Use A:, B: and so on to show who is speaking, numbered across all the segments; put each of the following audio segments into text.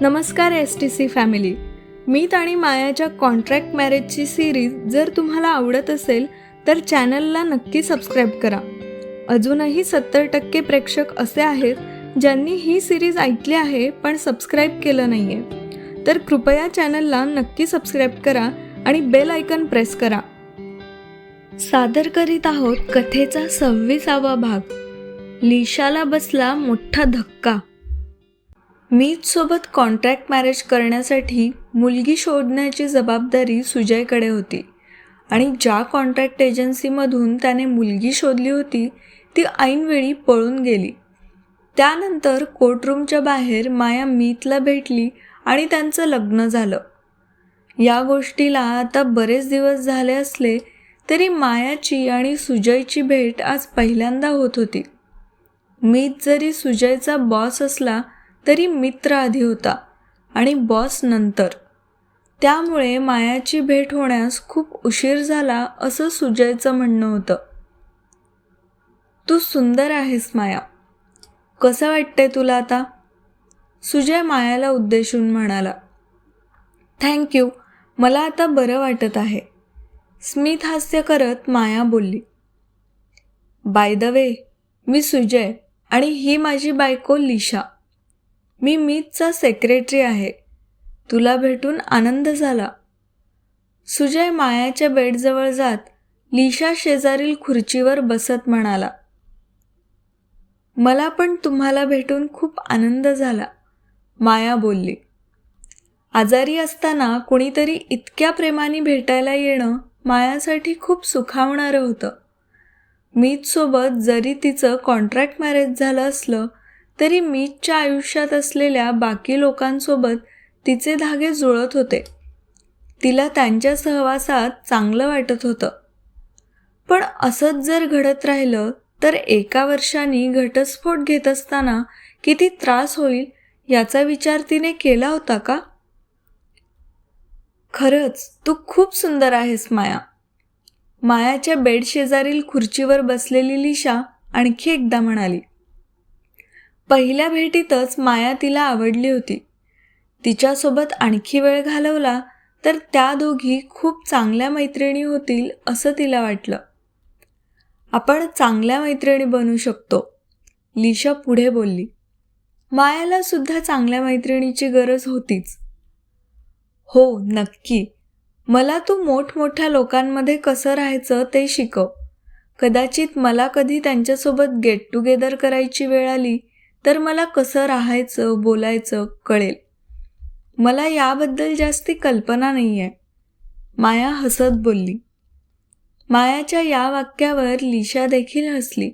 A: नमस्कार S T C family Meet आणि मायाच्या कॉन्ट्रॅक्ट मॅरेजची सिरीज जर तुम्हाला आवडत असेल तर चॅनलला नक्की सबस्क्राईब करा. अजूनही सत्तर टक्के प्रेक्षक असे आहेत ज्यांनी ही सिरीज ऐकली आहे पण सबस्क्राईब केलं नाही आहे तर कृपया चॅनलला नक्की सबस्क्राईब करा आणि बेल आयकन प्रेस करा. सादर करीत आहोत कथेचा सव्वीसावा भाग. लिशाला बसला मोठा धक्का. मीतसोबत कॉन्ट्रॅक्ट मॅरेज करण्यासाठी मुलगी शोधण्याची जबाबदारी सुजयकडे होती. आणि ज्या कॉन्ट्रॅक्ट एजन्सीमधून त्याने मुलगी शोधली होती ती ऐनवेळी पळून गेली. त्यानंतर कोर्टरूमच्या बाहेर माया मीतला भेटली आणि त्यांचं लग्न झालं. या गोष्टीला आता बरेच दिवस झाले असले तरी मायाची आणि सुजयची भेट आज पहिल्यांदा होत होती. मीत जरी सुजयचा बॉस असला तरी मित्र आधी होता आणि बॉस नंतर. त्यामुळे मायाची भेट होण्यास खूप उशीर झाला असं सुजयचं म्हणणं होतं. तू सुंदर आहेस माया. कसं वाटतंय तुला आता? सुजय मायाला उद्देशून म्हणाला. थँक्यू मला आता बरं वाटत आहे. स्मित हास्य करत माया बोलली. बाय द वे मी सुजय आणि ही माझी बायको लिशा. मी मीतचा सेक्रेटरी आहे. तुला भेटून आनंद झाला. सुजय मायाच्या बेडजवळ जात लिशा शेजारील खुर्चीवर बसत म्हणाला मला पण तुम्हाला भेटून खूप आनंद झाला माया बोलली. आजारी असताना कुणीतरी इतक्या प्रेमाने भेटायला येणं मायासाठी खूप सुखावणारं होतं. मीतसोबत जरी तिचं कॉन्ट्रॅक्ट मॅरेज झालं असलं तरी मीतच्या आयुष्यात असलेल्या बाकी लोकांसोबत तिचे धागे जुळत होते. तिला त्यांच्या सहवासात चांगलं वाटत होतं. पण असंच जर घडत राहिलं तर एका वर्षाने घटस्फोट घेत असताना किती त्रास होईल याचा विचार तिने केला होता का? खरंच तू खूप सुंदर आहेस माया. मायाच्या बेडशेजारील खुर्चीवर बसलेली लिशा आणखी एकदा म्हणाली पहिल्या भेटीतच माया तिला आवडली होती. तिच्यासोबत आणखी वेळ घालवला तर त्या दोघी खूप चांगल्या मैत्रिणी होतील असं तिला वाटलं. आपण चांगल्या मैत्रिणी बनू शकतो लिशा पुढे बोलली. मायाला सुद्धा चांगल्या मैत्रिणीची गरज होतीच. हो नक्की. मला तू मोठमोठ्या लोकांमध्ये कसं राहायचं ते शिकव. कदाचित मला कधी त्यांच्यासोबत गेट टुगेदर करायची वेळ आली तर मला कसं राहायचं बोलायचं कळेल. मला याबद्दल जास्ती कल्पना नाही आहे माया हसत बोलली. मायाच्या या वाक्यावर लिशा देखील हसली.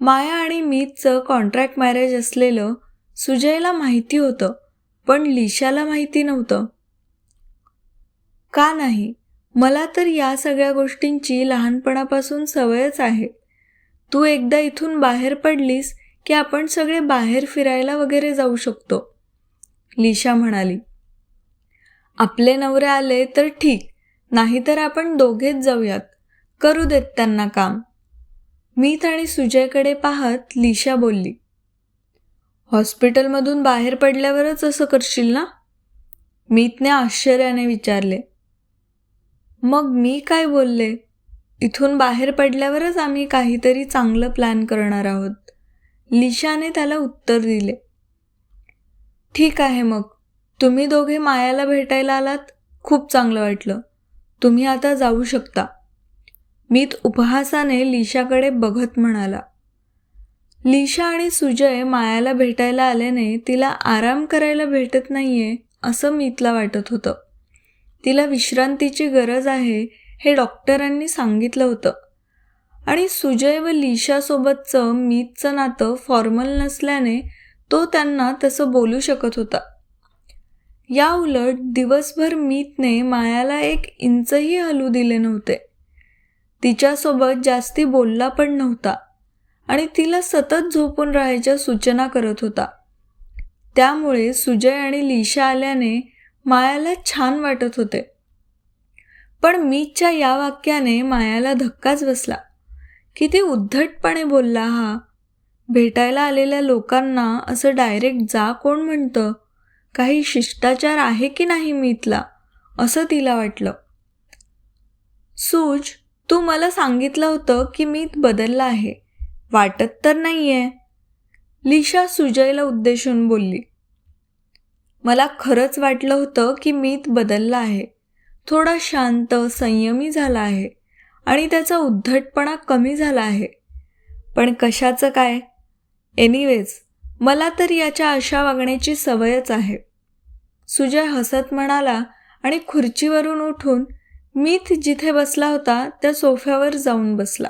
A: माया आणि मीतचं कॉन्ट्रॅक्ट मॅरेज असलेलं सुजयला माहिती होतं पण लिशाला माहिती नव्हतं. का नाही? मला तर या सगळ्या गोष्टींची लहानपणापासून सवयच आहे. तू एकदा इथून बाहेर पडलीस की आपण सगळे बाहेर फिरायला वगैरे जाऊ शकतो. लिशा म्हणाली आपले नवरे आले तर ठीक नाहीतर आपण दोघेच जाऊयात. करू देत त्यांना काम. मीत आणि सुजयकडे पाहत लिशा बोलली हॉस्पिटलमधून बाहेर पडल्यावरच असं करशील ना? मीतने आश्चर्याने विचारले मग मी काय बोलले? इथून बाहेर पडल्यावरच आम्ही काहीतरी चांगलं प्लॅन करणार आहोत. लिशाने त्याला उत्तर दिले. ठीक आहे मग. तुम्ही दोघे मायाला भेटायला आलात खूप चांगलं वाटलं. तुम्ही आता जाऊ शकता. मीत उपहासाने लिशाकडे बघत म्हणाला. लिशा आणि सुजय मायाला भेटायला आल्याने तिला आराम करायला भेटत नाहीये असं मीतला वाटत होतं. तिला विश्रांतीची गरज आहे हे डॉक्टरांनी सांगितलं होतं. आणि सुजय व लिशासोबतचं मीतचं नातं फॉर्मल नसल्याने तो त्यांना तसं बोलू शकत होता. या उलट दिवसभर मीतने मायाला एक इंचही हलू दिले नव्हते. तिच्यासोबत जास्ती बोलला पण नव्हता आणि तिला सतत झोपून राहायच्या सूचना करत होता. त्यामुळे सुजय आणि लिशा आल्याने मायाला छान वाटत होते. पण मीतच्या या वाक्याने मायाला धक्काच बसला. किती उद्धटपणे बोलला हा. भेटायला आलेल्या लोकांना असं डायरेक्ट जा कोण म्हणतं? काही शिष्टाचार आहे की नाही मीतला? असं तिला वाटलं. सूज तू मला सांगितलं होतं की मीत बदललं आहे. वाटत तर नाही आहे लिशा सुजयला उद्देशून बोलली. मला खरंच वाटलं होतं की मीत बदलला आहे. थोडा शांत संयमी झाला आहे. आणि त्याचा उद्धटपणा कमी झाला आहे. पण कशाचं काय? एनिवेज मला तर याच्या अशा वागण्याची सवयच आहे. सुजय हसत म्हणाला आणि खुर्चीवरून उठून मीथ जिथे बसला होता त्या सोफ्यावर जाऊन बसला.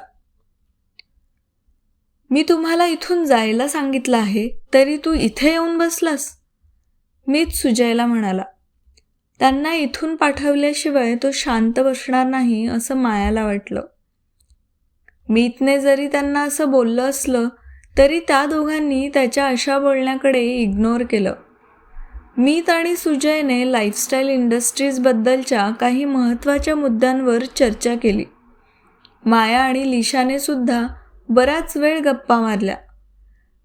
A: मी तुम्हाला इथून जायला सांगितलं आहे तरी तू इथे येऊन बसलास? मीत सुजयला म्हणाला. त्यांना इथून पाठवल्याशिवाय तो शांत बसणार नाही असं मायाला वाटलं. मीतने जरी त्यांना असं बोललं असलं तरी त्या दोघांनी त्याच्या अशा बोलण्याकडे इग्नोर केलं. मीत आणि सुजयने लाईफस्टाईल इंडस्ट्रीजबद्दलच्या काही महत्त्वाच्या मुद्द्यांवर चर्चा केली. माया आणि लिशाने सुद्धा बराच वेळ गप्पा मारल्या.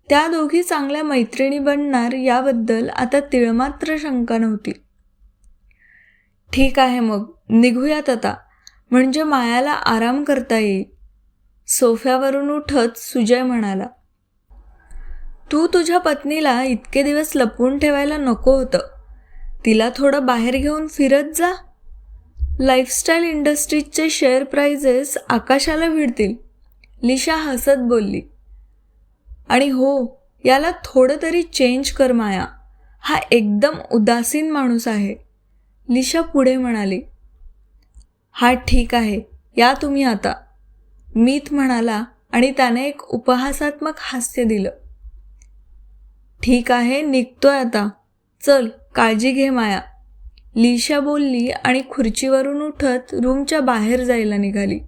A: त्या दोघी चांगल्या मैत्रिणी बनणार याबद्दल आता तिळमात्र शंका नव्हती. ठीक आहे मग निघूयात आता. म्हणजे मायाला आराम करता येईल. सोफ्यावरून उठत सुजय म्हणाला तू तुझ्या पत्नीला इतके दिवस लपवून ठेवायला नको होतं. तिला थोडं बाहेर घेऊन फिरत जा. लाईफस्टाईल इंडस्ट्रीजचे शेअर प्राइजेस आकाशाला भिडतील. लिशा हसत बोलली आणि हो याला थोडं तरी चेंज कर माया. हा एकदम उदासीन माणूस आहे. लिशा पुढे म्हणाली हा ठीक आहे या तुम्ही आता. मीत म्हणाला आणि त्याने एक उपहासात्मक हास्य दिलं. ठीक आहे निघतोय आता. चल काळजी घे माया. लिशा बोलली आणि खुर्चीवरून उठत रूमच्या बाहेर जायला निघाली.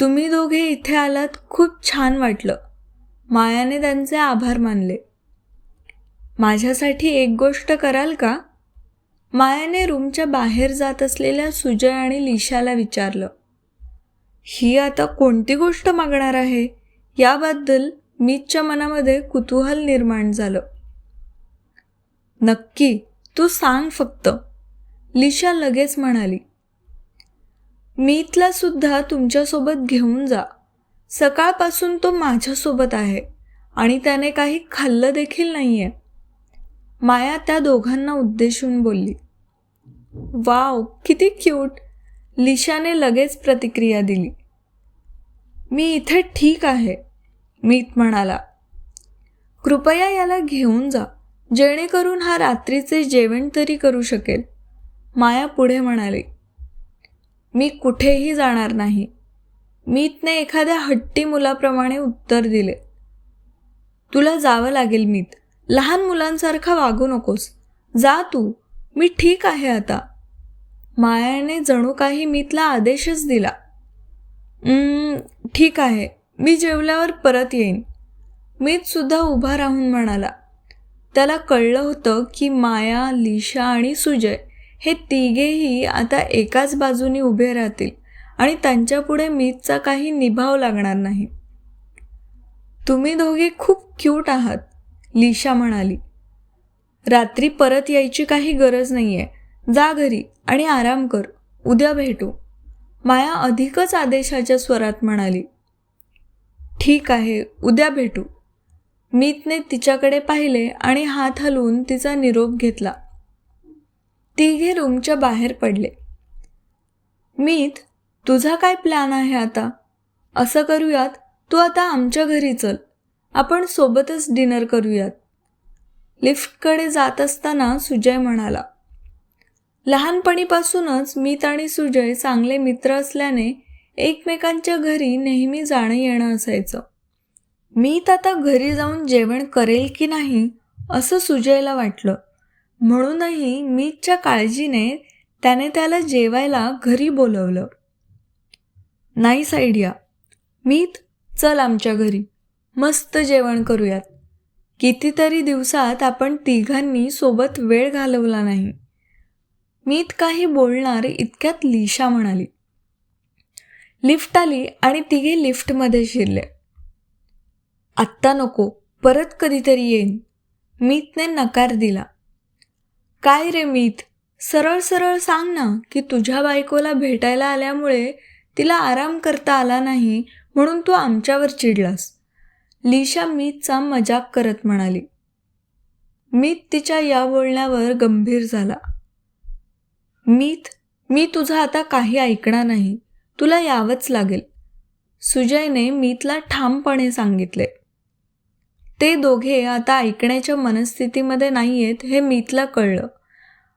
A: तुम्ही दोघे इथे आलात खूप छान वाटलं. मायाने त्यांचे आभार मानले. माझ्यासाठी एक गोष्ट कराल का? मायाने रूमच्या बाहेर जात असलेल्या सुजय आणि लिशाला विचारलं ही आता कोणती गोष्ट मागणार आहे? याबद्दल मीतच्या मनामध्ये कुतूहल निर्माण झालं. नक्की तू सांग फक्त. लिशा लगेच म्हणाली मीतला सुद्धा तुमच्यासोबत घेऊन जा. सकाळपासून तो माझ्यासोबत आहे आणि त्याने काही खाल्लं देखील नाही आहे माया त्या दोघांना उद्देशून बोलली वाव किती क्यूट. लिशाने लगेच प्रतिक्रिया दिली. मी इथे ठीक आहे मीत म्हणाला. कृपया याला घेऊन जा जेणेकरून हा रात्रीचे जेवण तरी करू शकेल. माया पुढे म्हणाली. मी कुठेही जाणार नाही. मीतने एखाद्या हट्टी मुलाप्रमाणे उत्तर दिले. तुला जावं लागेल मीत. लहान मुलांसारखा वागू नकोस. जा तू. मी ठीक आहे आता. मायाने जणू काही मीतला आदेशच दिला. ठीक आहे. मी जेवल्यावर परत येईन. मीतसुद्धा उभा राहून म्हणाला. त्याला कळलं होतं की माया लिशा आणि सुजय हे तिघेही आता एकाच बाजूनी उभे राहतील आणि त्यांच्यापुढे मीतचा काही निभाव लागणार नाही. तुम्ही दोघे खूप क्यूट आहात लिशा म्हणाली. रात्री परत यायची काही गरज नाही आहे जा घरी आणि आराम कर. उद्या भेटू. माया अधिकच आदेशाच्या स्वरात म्हणाली ठीक आहे उद्या भेटू. मीतने तिच्याकडे पाहिले आणि हात हलवून तिचा निरोप घेतला. तिघे रूमच्या बाहेर पडले. मीत तुझा काय प्लॅन आहे आता? असं करूयात? तू आता आमच्या घरी चल. आपण सोबतच डिनर करूयात. लिफ्टकडे जात असताना सुजय म्हणाला लहानपणीपासूनच मीत आणि सुजय चांगले मित्र असल्याने एकमेकांच्या घरी नेहमी जाणं येणं असायचं. मीत आता घरी जाऊन जेवण करेल की नाही असं सुजयला वाटलं. म्हणूनही मीतच्या काळजीने त्याने त्याला जेवायला घरी बोलवलं. Nice idea. मीत चल आमच्या घरी. मस्त जेवण करूयात. कितीतरी दिवसात आपण तिघांनी सोबत वेळ घालवला नाही. मीत काही बोलणार इतक्यात लिशा म्हणाली. लिफ्ट आली आणि तिघे लिफ्टमध्ये शिरले. आत्ता नको परत कधीतरी येईन. मीतने नकार दिला. काय रे मीत? सरळ सरळ सांग ना की तुझ्या बायकोला भेटायला आल्यामुळे तिला आराम करता आला नाही म्हणून तू आमच्यावर चिडलास. लिशा मीतचा मजाक करत म्हणाली. मीत तिच्या या बोलण्यावर गंभीर झाला. मीत मी तुझं आता काही ऐकणार नाही. तुला यावंच लागेल. सुजयने मीतला ठामपणे सांगितले. ते दोघे आता ऐकण्याच्या मनस्थितीमध्ये नाही आहेत हे मीतला कळलं.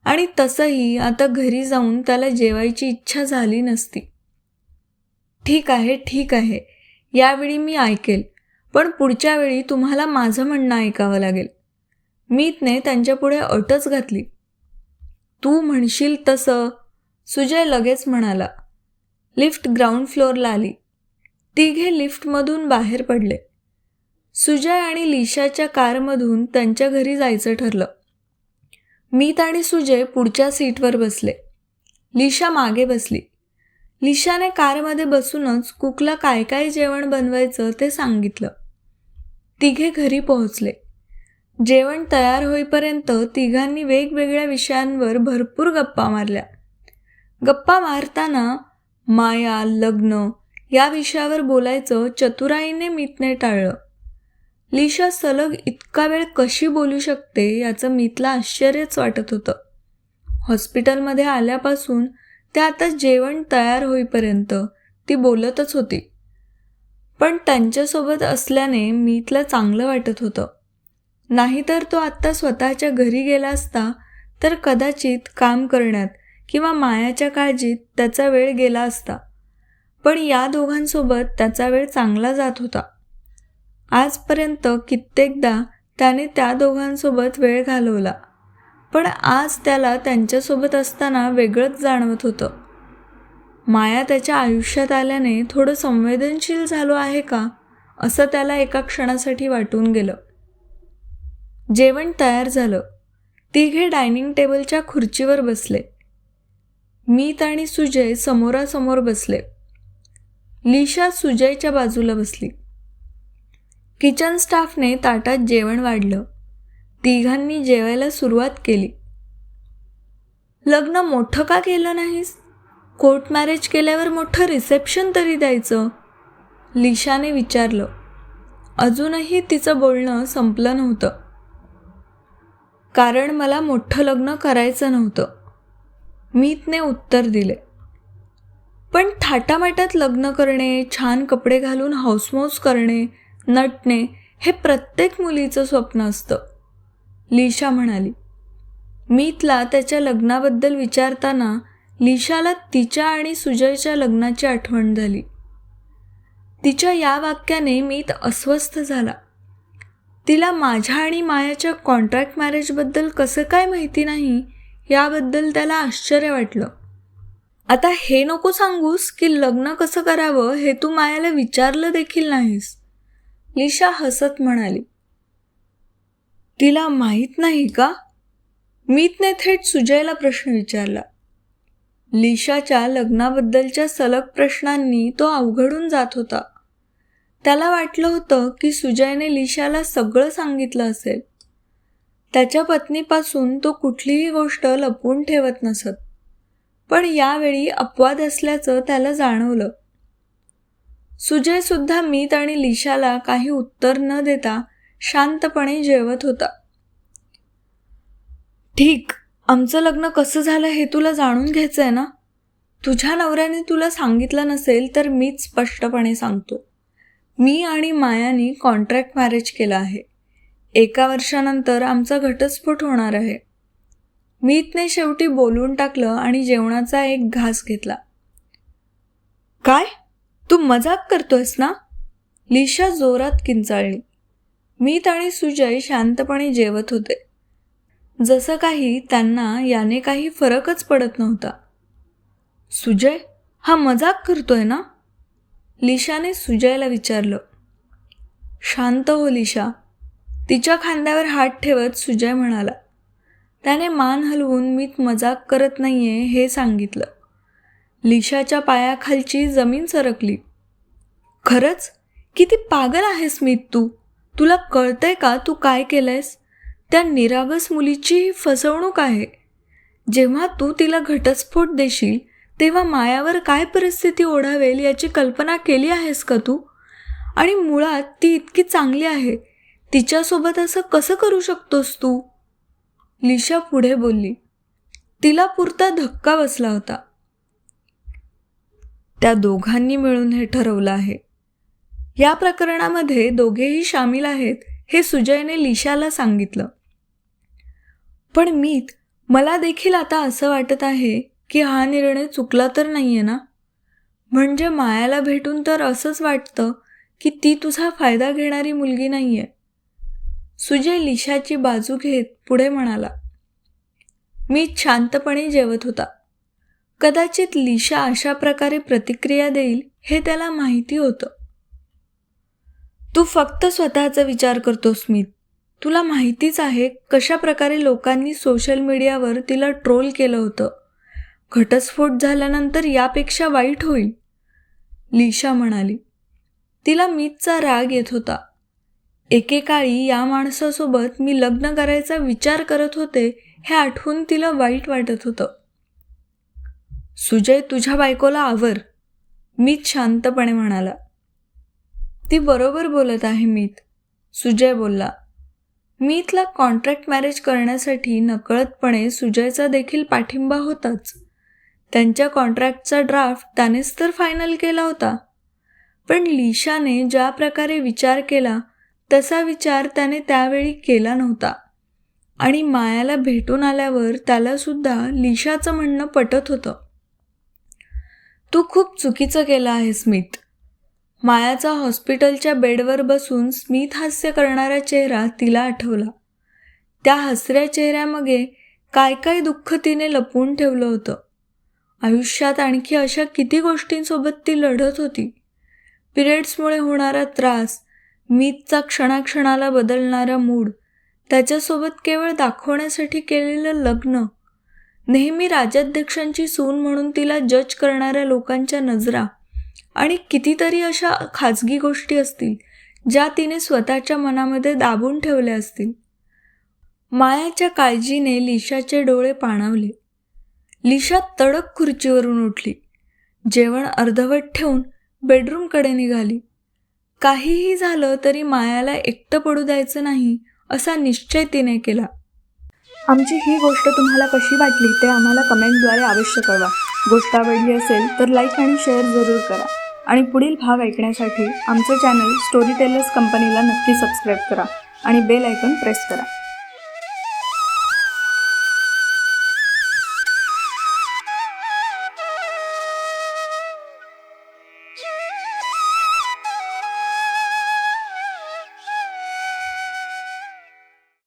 A: आणि तसंही आता घरी जाऊन त्याला जेवायची इच्छा झाली नसती. ठीक आहे ठीक आहे. यावेळी मी ऐकेल. पण पुढच्या वेळी तुम्हाला माझं म्हणणं ऐकावं लागेल. मीतने त्यांच्यापुढे अटच घातली. तू म्हणशील तसं. सुजय लगेच म्हणाला. लिफ्ट ग्राउंड फ्लोअरला आली. तिघे लिफ्टमधून बाहेर पडले. सुजय आणि लिशाच्या कारमधून त्यांच्या घरी जायचं ठरलं. मीत आणि सुजय पुढच्या सीटवर बसले. लिशा मागे बसली. लिशाने कारमध्ये बसूनच कुकला काय काय जेवण बनवायचं ते सांगितलं. तिघे घरी पोहोचले. जेवण तयार होईपर्यंत तिघांनी वेगवेगळ्या विषयांवर भरपूर गप्पा मारल्या. गप्पा मारताना माया लग्न या विषयावर बोलायचं चतुराईने मितने टाळलं. लिशा सलग इतका वेळ कशी बोलू शकते याचं मीतला आश्चर्यच वाटत होतं. हॉस्पिटलमध्ये आल्यापासून ते आता जेवण तयार होईपर्यंत ती बोलतच होती. पण त्यांच्यासोबत असल्याने मीतला चांगलं वाटत होतं. नाहीतर तो आत्ता स्वतःच्या घरी गेला असता तर कदाचित काम करण्यात किंवा मायाच्या काळजीत त्याचा वेळ गेला असता. पण या दोघांसोबत त्याचा वेळ चांगला जात होता. आजपर्यंत कित्येकदा त्याने त्या दोघांसोबत वेळ घालवला. पण आज त्याला त्यांच्यासोबत असताना वेगळंच जाणवत होतं. माया त्याच्या आयुष्यात आल्याने थोडं संवेदनशील झालो आहे का? असं त्याला एका क्षणासाठी वाटून गेलं. जेवण तयार झालं. तिघे डायनिंग टेबलच्या खुर्चीवर बसले. मीत आणि सुजय समोरासमोर बसले. लिशा सुजयच्या बाजूला बसली. किचन स्टाफने ताटात जेवण वाढलं. तिघांनी जेवायला सुरुवात केली. लग्न मोठं का केलं नाहीस? कोर्ट मॅरेज केल्यावर मोठं रिसेप्शन तरी द्यायचं. लिशाने विचारलं. अजूनही तिचं बोलणं संपलं नव्हतं. कारण मला मोठं लग्न करायचं नव्हतं. मीतने उत्तर दिले. पण थाटामाटात लग्न करणे छान कपडे घालून हाऊसमौस करणे नटणे हे प्रत्येक मुलीचं स्वप्न असतं. लिशा म्हणाली मीतला त्याच्या लग्नाबद्दल विचारताना लिशाला तिच्या आणि सुजयच्या लग्नाची आठवण झाली. तिच्या या वाक्याने मी अस्वस्थ झाला. तिला माझ्या आणि मायाच्या कॉन्ट्रॅक्ट मॅरेजबद्दल कसं काय माहिती नाही याबद्दल त्याला आश्चर्य वाटलं. आता हे नको सांगूस की लग्न कसं करावं हे तू मायाला विचारलं देखील नाहीस. लिशा हसत म्हणाली. तिला माहीत नाही का? मीतने थेट सुजयला प्रश्न विचारला. लिशाच्या लग्नाबद्दलच्या सलग प्रश्नांनी तो अवघडून जात होता. त्याला वाटलं होतं की सुजयने लिशाला सगळं सांगितलं असेल. त्याच्या पत्नीपासून तो कुठलीही गोष्ट लपवून ठेवत नसत. पण यावेळी अपवाद असल्याचं त्याला जाणवलं. सुजय सुद्धा मीत आणि लिशाला काही उत्तर न देता शांतपणे जेवत होता. ठीक. आमचं लग्न कसं झालं हे तुला जाणून घ्यायचं आहे ना? तुझ्या नवऱ्याने तुला सांगितलं नसेल तर मीच स्पष्टपणे सांगतो. मी आणि मायानी कॉन्ट्रॅक्ट मॅरेज केलं आहे. एका वर्षानंतर आमचा घटस्फोट होणार आहे. मीतने शेवटी बोलून टाकलं आणि जेवणाचा एक घास घेतला. काय? तू मजाक करतोयस ना? लिशा जोरात किंचाळली. मीत आणि सुजय शांतपणे जेवत होते. जसं काही त्यांना याने काही फरकच पडत नव्हता. सुजय हा मजाक करतोय ना? लिशाने सुजयला विचारलं. शांत हो लिशा. तिच्या खांद्यावर हात ठेवत सुजय म्हणाला त्याने मान हलवून मीत मजाक करत नाहीये हे सांगितलं. लिशाच्या पायाखालची जमीन सरकली. खरंच? किती पागल आहेस मीत तू? तुला कळतंय का तू काय केलंयस? त्या निरागस मुलीची फसवणूक आहे. जेव्हा तू तिला घटस्फोट देशील तेव्हा मायावर काय परिस्थिती ओढावेल याची कल्पना केली आहेस का तू? आणि मुळात ती इतकी चांगली आहे. तिच्यासोबत असं कसं करू शकतोस तू? लिशा पुढे बोलली. तिला पुरता धक्का बसला होता. त्या दोघांनी मिळून हे ठरवलं आहे. या प्रकरणामध्ये दोघेही सामील आहेत हे सुजयने लिशाला सांगितलं. पण मीत मला देखील आता असं वाटत आहे की हा निर्णय चुकला तर नाही आहे ना? म्हणजे मायाला भेटून तर असंच वाटतं की ती तुझा फायदा घेणारी मुलगी नाही आहे सुजय लिशाची बाजू घेत पुढे म्हणाला. मी शांतपणे जेवत होता. कदाचित लिशा अशा प्रकारे प्रतिक्रिया देईल हे त्याला माहिती होतं. तू फक्त स्वतःचा विचार करतोस स्मित तुला माहितीच आहे कशा प्रकारे लोकांनी सोशल मीडियावर तिला ट्रोल केलं होतं. घटस्फोट झाल्यानंतर यापेक्षा वाईट होईल. लिशा म्हणाली. तिला मीतचा राग येत होता. एकेकाळी या माणसासोबत मी लग्न करायचा विचार करत होते हे आठवून तिला वाईट वाटत होतं. सुजय तुझ्या बायकोला आवर. मीत शांतपणे म्हणाला. ती बरोबर बोलत आहे मीत. सुजय बोलला. मीतला कॉन्ट्रॅक्ट मॅरेज करण्यासाठी नकळतपणे सुजयचा देखील पाठिंबा होताच. त्यांच्या कॉन्ट्रॅक्टचा ड्राफ्ट त्यानेच तर फायनल केला होता. पण लिशाने ज्या प्रकारे विचार केला तसा विचार त्याने त्यावेळी केला नव्हता. आणि मायाला भेटून आल्यावर त्यालासुद्धा लिशाचं म्हणणं पटत होतं. तू खूप चुकीचं केलं आहे स्मित मायाचा हॉस्पिटलच्या बेडवर बसून स्मित हास्य करणारा चेहरा तिला आठवला. त्या हसऱ्या चेहऱ्यामागे काय काय दुःख तिने लपवून ठेवलं होतं. आयुष्यात आणखी अशा किती गोष्टींसोबत ती लढत होती. पिरियड्समुळे होणारा त्रास मीतचा क्षणाक्षणाला बदलणारा मूड त्याच्यासोबत केवळ दाखवण्यासाठी केलेलं लग्न नेहमी राजाध्यक्षांची सून म्हणून तिला जज करणाऱ्या लोकांच्या नजरा आणि कितीतरी अशा खाजगी गोष्टी असतील ज्या तिने स्वतःच्या मनामध्ये दाबून ठेवल्या असतील. मायाच्या काळजीने लिशाचे डोळे पाणावले. लिशा तडक खुर्चीवरून उठली. जेवण अर्धवट ठेवून बेडरूमकडे निघाली. काहीही झालं तरी मायाला एकटं पडू द्यायचं नाही असा निश्चय तिने केला.
B: आमची ही गोष्ट तुम्हाला कशी वाटली ते आम्हाला कमेंटद्वारे अवश्य कळवा. गोष्ट आवडली असेल तर लाईक आणि शेअर जरूर करा. आणि पुढील भाग ऐकण्यासाठी आमचं चॅनल स्टोरी टेलर्स कंपनीला नक्की सबस्क्राईब करा आणि बेल आयकॉन प्रेस करा.